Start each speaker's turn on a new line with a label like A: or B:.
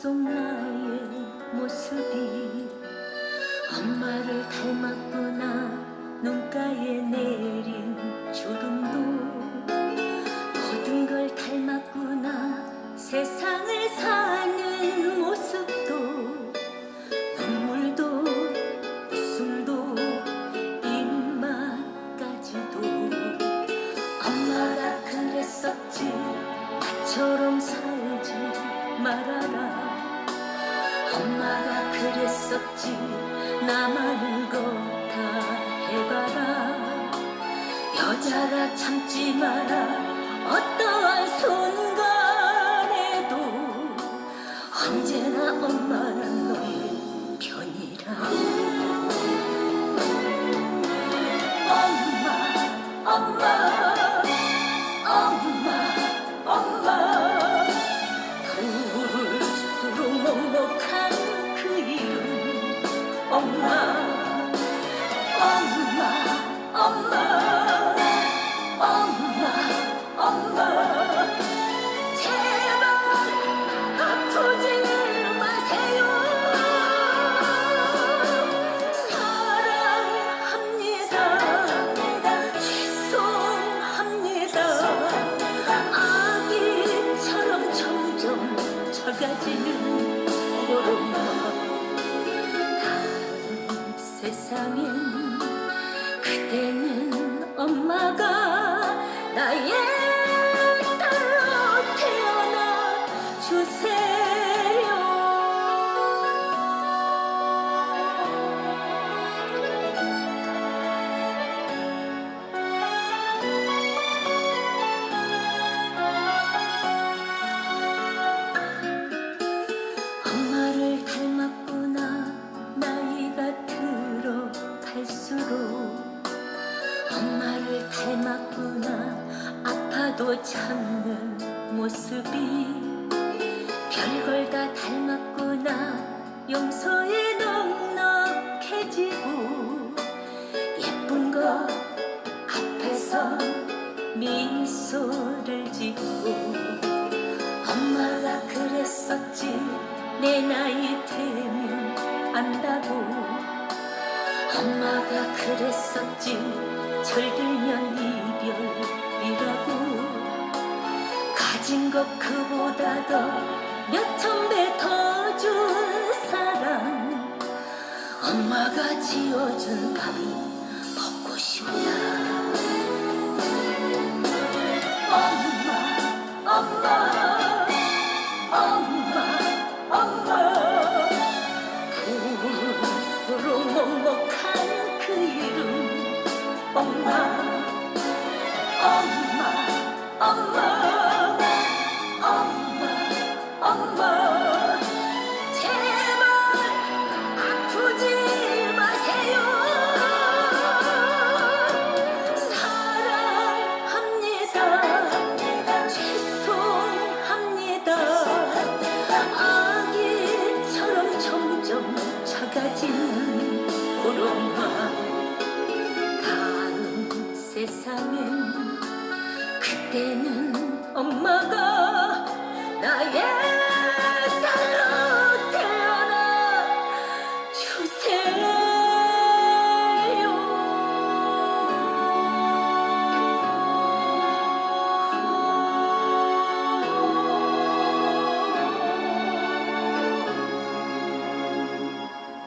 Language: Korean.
A: 속 나의 모습이 엄마를 닮았구나. 눈가에 내린 그랬었지. 나만은 거다 해봐라. 여자라 참지 마라 작아지는 보름아 다음 세상엔 그대 아파도 참는 모습이 별걸 다 닮았구나. 용서에 넉넉해지고 예쁜 것 앞에서 미소를 짓고 엄마가 그랬었지. 내 나이 되면 안다고. 엄마가 그랬었지. 철들면 이별 이라고 가진 것 그보다도 몇천 배 더 준 사랑 엄마가 지어준 밥 먹고 싶다 엄마 엄마 엄마 엄마. 부를수록 먹먹한 그 이름 엄마 엄 그때는 엄마가 나의